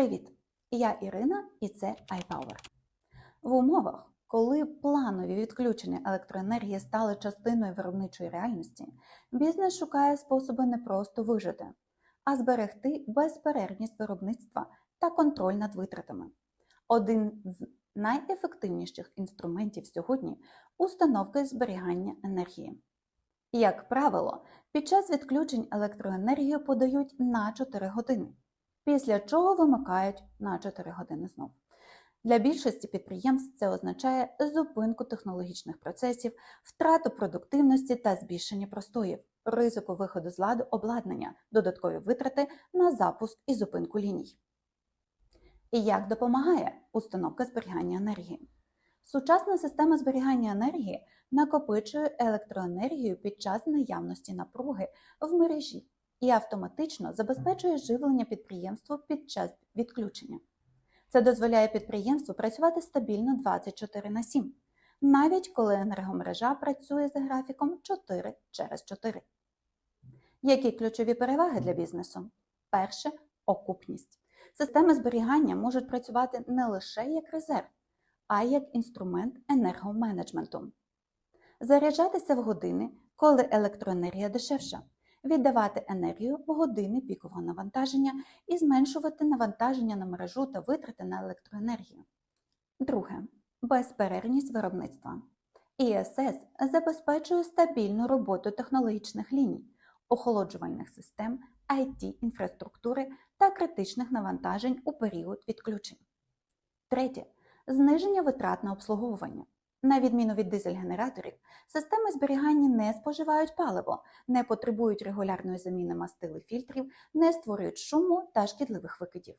Привіт! Я Ірина і це iPower. В умовах, коли планові відключення електроенергії стали частиною виробничої реальності, бізнес шукає способи не просто вижити, а зберегти безперервність виробництва та контроль над витратами. Один з найефективніших інструментів сьогодні установки зберігання енергії. Як правило, під час відключень електроенергію подають на 4 години, після чого вимикають на 4 години знов. Для більшості підприємств це означає зупинку технологічних процесів, втрату продуктивності та збільшення простоїв, ризику виходу з ладу обладнання, додаткові витрати на запуск і зупинку ліній. І як допомагає установка зберігання енергії? Сучасна система зберігання енергії накопичує електроенергію під час наявності напруги в мережі і автоматично забезпечує живлення підприємству під час відключення. Це дозволяє підприємству працювати стабільно 24 на 7, навіть коли енергомережа працює за графіком 4 через 4. Які ключові переваги для бізнесу? Перше окупність. Системи зберігання можуть працювати не лише як резерв, а й як інструмент енергоменеджменту. Заряджатися в години, коли електроенергія дешевша, віддавати енергію в години пікового навантаження і зменшувати навантаження на мережу та витрати на електроенергію. Друге безперервність виробництва. ІСС забезпечує стабільну роботу технологічних ліній, охолоджувальних систем, it інфраструктури та критичних навантажень у період відключень. Третє зниження витрат на обслуговування. На відміну від дизель-генераторів, системи зберігання не споживають паливо, не потребують регулярної заміни мастили фільтрів, не створюють шуму та шкідливих викидів.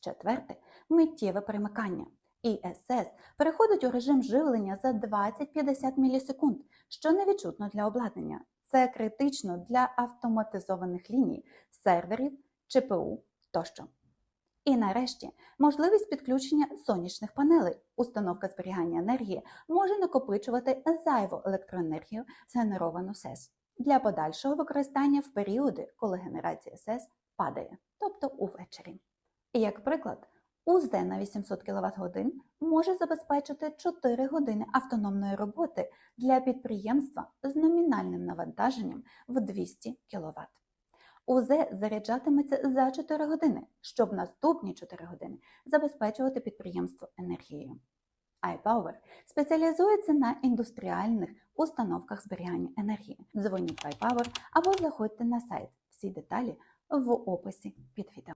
Четверте миттєве перемикання. ІСС переходить у режим живлення за 20-50 мілісекунд, що невідчутно для обладнання. Це критично для автоматизованих ліній, серверів, ЧПУ тощо. І нарешті можливість підключення сонячних панелей. Установка зберігання енергії може накопичувати зайву електроенергію, згенеровану СЕС, для подальшого використання в періоди, коли генерація СЕС падає, тобто увечері. І як приклад, УЗД на 800 кВт годин може забезпечити 4 години автономної роботи для підприємства з номінальним навантаженням в 200 кВт. УЗ заряджатиметься за 4 години, щоб наступні 4 години забезпечувати підприємство енергією. iPower спеціалізується на індустріальних установках зберігання енергії. Дзвоніть в iPower або заходьте на сайт. Всі деталі в описі під відео.